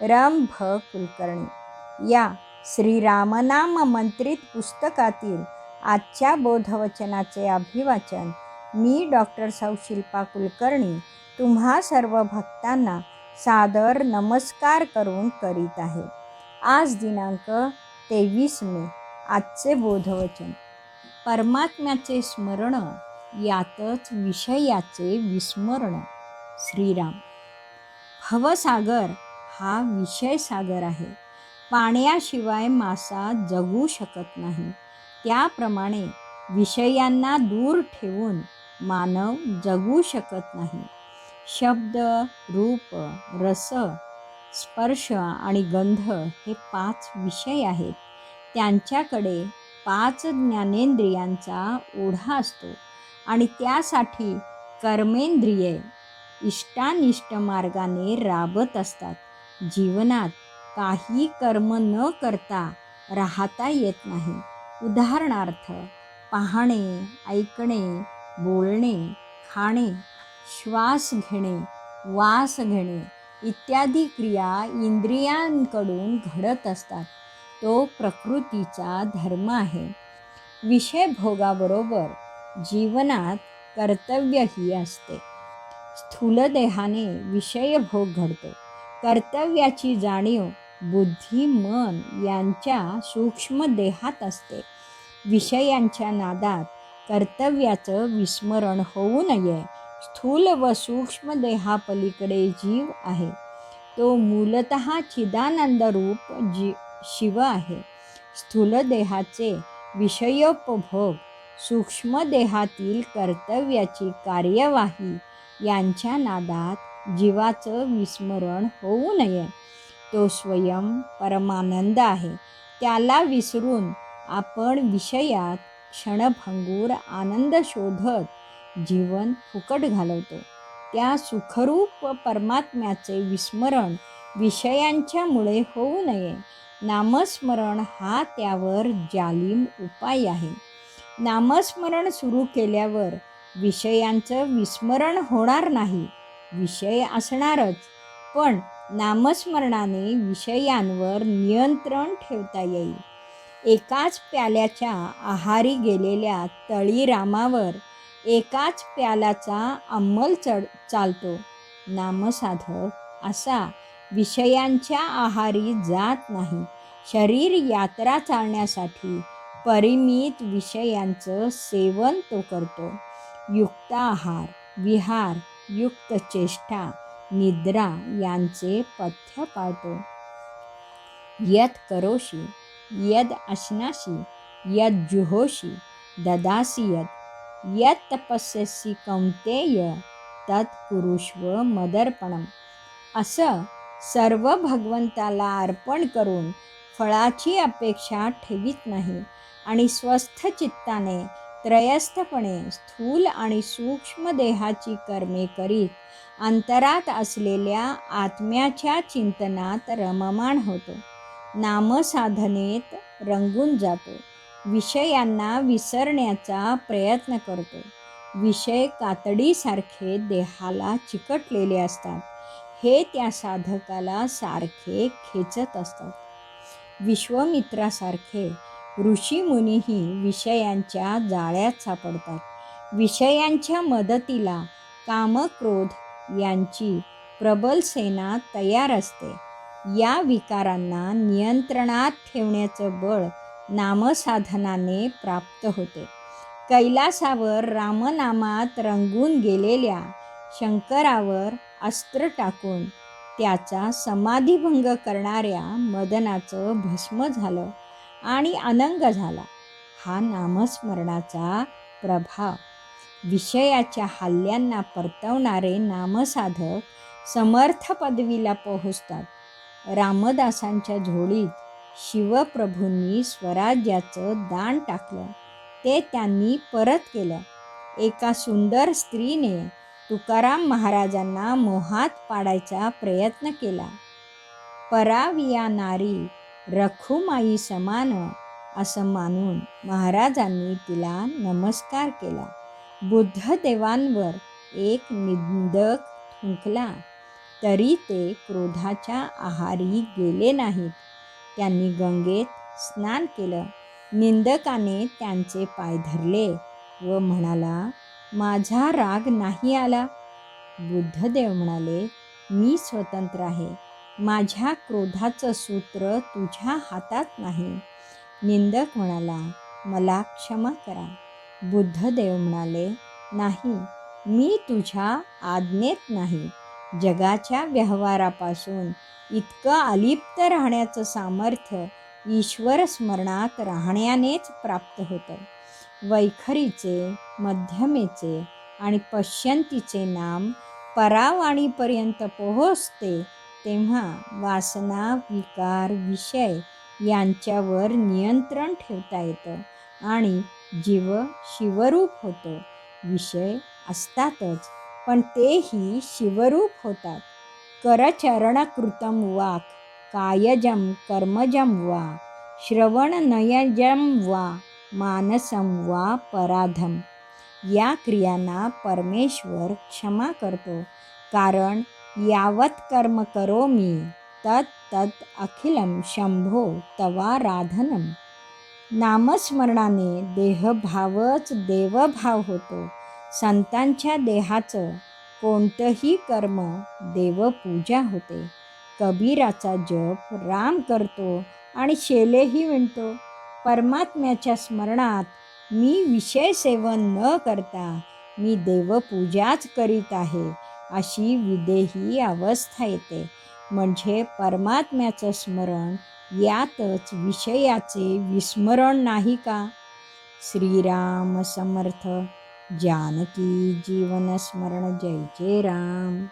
रम भ कुलकर्णी या श्रीरामनाम मंत्रित पुस्तकातील आजच्या बोधवचनाचे अभिवाचन मी डॉक्टर सौ. शिल्पा कुलकर्णी तुम्हा सर्व भक्तांना सादर नमस्कार करून करीत आहे. आज दिनांक तेवीस मे आजचे बोधवचन. परमात्म्याचे स्मरण यातच विषयाचे विस्मरण. श्रीराम. भवसागर हा विषय सागर आहे. पाण्याशिवाय मासा जगू शकत नाही. त्याप्रमाणे विषयांना दूर ठेवून मानव जगू शकत नाही. शब्द रूप रस स्पर्श आणि गंध हे पाच विषय आहेत. त्यांच्याकडे पाच ज्ञानेंद्रियांचा ओढा असतो आणि त्यासाठी कर्मेंद्रिये इष्टानिष्ट मार्गाने राबत असतात. जीवनात काही कर्म न करता राहता येत नाही. उदाहरणार्थ पाहणे ऐकणे बोलणे खाणे श्वास घेणे वास घेणे इत्यादी क्रिया इंद्रियांकडून घडत असतात. तो प्रकृतीचा धर्म आहे. विषय भोगाबरोबर जीवनात कर्तव्यही असते. स्थूलदेहाने विषयभोग विषय भोग घडतो. कर्तव्याची जाणीव बुद्धी मन यांच्या सूक्ष्म देहात असते. विषयांच्या नादात कर्तव्याचं विस्मरण होऊ नये. स्थूल व सूक्ष्म देहापलीकडे जीव आहे. तो मूलत चिदानंद रूप जी शिव आहे. स्थूल देहाचे विषयोपभोग सूक्ष्म देहातील कर्तव्याची कार्यवाही यांच्या नादात जीवाचं विस्मरण होऊ नये. तो स्वयं परमानंद आहे. त्याला विसरून आपण विषयात क्षणभंगूर आनंद शोधत जीवन फुकट घालवतो. त्या सुखरूप परमात्म्याचे विस्मरण विषयांच्यामुळे होऊ नये. नामस्मरण हा त्यावर जालिम उपाय आहे. नामस्मरण सुरू केल्यावर विषयांचं विस्मरण होणार नाही. विषय असणारच. पण नामस्मरणाने विषयांवर नियंत्रण ठेवता येईल. एकाच प्याल्याच्या आहारी गेलेल्या तळीरामावर एकाच प्याल्याचा अंमल चढ चालतो. नामसाधक असा विषयांच्या आहारी जात नाही. शरीर यात्रा चालण्यासाठी परिमित विषयांचं सेवन तो करतो. युक्त आहार विहार युक्त चेष्टा निद्रा यांचे पथ्य पाळतो. यत करोशी यद अश्नाशी यद जुहोशी ददासी यद। यत तपस्यसी कौंतेय तत् कुरुष्व मदर्पणम। असं सर्व भगवंताला अर्पण करून फळाची अपेक्षा ठेवीत नाही आणि स्वस्थ चित्ताने त्रयस्थपणे स्थूल आणि सूक्ष्म देहाची कर्मे करीत अंतरात असलेल्या आत्म्याच्या चिंतनात रममाण होतो. नामसाधनेत रंगून जातो. विषयांना विसरण्याचा प्रयत्न करतो. विषय कातडीसारखे देहाला चिकटलेले असतात. हे त्या साधकाला सारखे खेचत असतात. विश्वमित्रासारखे ऋषीमुनीही विषयांच्या जाळ्यात सापडतात. विषयांच्या मदतीला कामक्रोध यांची प्रबल सेना तयार असते. या विकारांना नियंत्रणात ठेवण्याचं बळ नामसाधनाने प्राप्त होते. कैलासावर रामनामात रंगून गेलेल्या शंकरावर अस्त्र टाकून त्याचा समाधिभंग करणाऱ्या मदनाचं भस्म झालं. आणि अनंग झाला. हा नामस्मरणाचा प्रभाव. विषयाच्या हल्ल्यांना परतवणारे नामसाधक समर्थ पदवीला पोहोचतात. रामदासांच्या झोळीत शिवप्रभूंनी स्वराज्याचं दान टाकलं. ते त्यांनी परत केलं. एका सुंदर स्त्रीने तुकाराम महाराजांना मोहात पाडायचा प्रयत्न केला. पराविया नारी रखुमाई समान असं मानून महाराजांनी तिला नमस्कार केला. बुद्धदेवांवर एक निंदक थुंकला तरी ते क्रोधाच्या आहारी गेले नाहीत. त्यांनी गंगेत स्नान केलं. निंदकाने त्यांचे पाय धरले व म्हणाला माझा राग नाही आला. बुद्धदेव म्हणाले मी स्वतंत्र आहे. माझ्या क्रोधाचं सूत्र तुझ्या हातात नाही. निंदक म्हणाला मला क्षमा करा. बुद्धदेव म्हणाले नाही मी तुझ्या आज्ञेत नाही. जगाच्या व्यवहारापासून इतकं अलिप्त राहण्याचं सामर्थ्य ईश्वर स्मरणात राहण्यानेच प्राप्त होतं. वैखरीचे मध्यमेचे आणि पश्यंतीचे नाम परावाणीपर्यंत पोहोचते तेव्हा वासना विकार विषय यांच्यावर नियंत्रण ठेवता येतं आणि जीव शिवरूप होतो. विषय असतातच पण तेही शिवरूप होतात. करचरणकृतम वाक् कायजं कर्मजं वा श्रवणनयजं वा मानसं वा पराधम या क्रियांना परमेश्वर क्षमा करतो. कारण यावत कर्म करोमी तत् तत् अखिलं शंभो तवाराधनम नामस्मरणाने देहभावच देवभाव होतो. संतांच्या देहाचं कोणतंही कर्म देवपूजा होते. कबीराचा जप राम करतो आणि शेलेही विणतो. परमात्म्याच्या स्मरणात मी विषय सेवन न करता मी देवपूजाच करीत आहे. अशी विदेही अवस्था येते. म्हणजे परमात्म्याचं स्मरण यातच विषयाचे विस्मरण नाही का? श्रीराम समर्थ जानकी जीवन स्मरण जय जय राम.